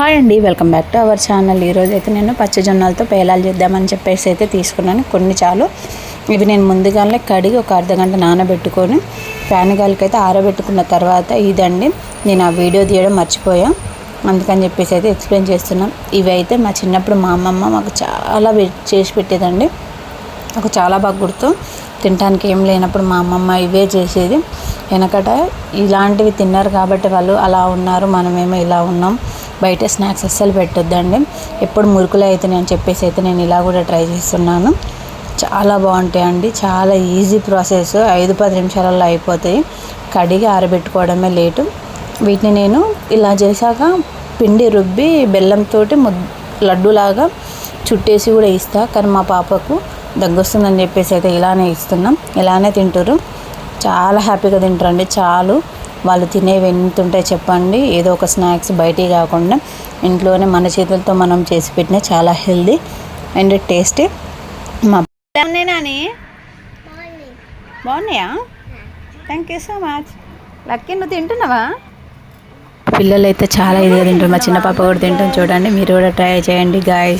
Hi అండి welcome back to our channel. ఈరోజు అయితే నేను పచ్చజొన్నలతో పేలాలు చేద్దామని చెప్పేసి అయితే తీసుకున్నాను. కొన్ని చాలు. ఇవి నేను ముందుగానే కడిగి ఒక అర్ధ గంట నానబెట్టుకొని ఫ్యాన్ గాలికి అయితే ఆరబెట్టుకున్న తర్వాత ఇదండి. నేను ఆ వీడియో తీయడం మర్చిపోయా. అందుకని చెప్పేసి అయితే ఎక్స్ప్లెయిన్ చేస్తున్నాం ఇవి అయితే మా చిన్నప్పుడు మా అమ్మమ్మ మాకు చాలా వె- చేసి పెట్టేదండి. నాకు చాలా బాగా గుర్తు. తినడానికి ఏం లేనప్పుడు మా అమ్మమ్మ ఇవే చేసేది. వెనకట ఇలాంటివి తిన్నారు కాబట్టి వాళ్ళు అలా ఉన్నారు. మనమేమో ఇలా ఉన్నాం. బయట స్నాక్స్ అస్సలు పెట్టొద్దండి. ఎప్పుడు మురుకులు అయితే నేను చెప్పేసి అయితే నేను ఇలా కూడా ట్రై చేస్తున్నాను. చాలా బాగుంటాయండి. చాలా ఈజీ ప్రాసెస్. ఐదు పది నిమిషాలలో అయిపోతాయి. కడిగి ఆరబెట్టుకోవడమే లేటు. వీటిని నేను ఇలా చేశాక పిండి రుబ్బి బెల్లంతో లడ్డులాగా చుట్టేసి కూడా ఇస్తా. కానీ మా పాపకు దగ్గొస్తుందని చెప్పేసి అయితే ఇలానే ఇస్తున్నాం. ఇలానే తింటారు చాలా హ్యాపీగా తింటారండి. చాలు. వాళ్ళు తినేవి ఎంత ఉంటాయి చెప్పండి. ఏదో ఒక స్నాక్స్ బయటికి కాకుండా ఇంట్లోనే మన చేతులతో మనం చేసి పెట్టిన చాలా హెల్దీ అండ్ టేస్టీ. మా నాని? బాగున్నాయా? Thank you so much Lucky నువ్వు తింటున్నావా? పిల్లలు అయితే చాలా ఇదిగా తింటారు. మా చిన్న పాప కూడా తింటాం చూడండి మీరు కూడా ట్రై చేయండి గాయస్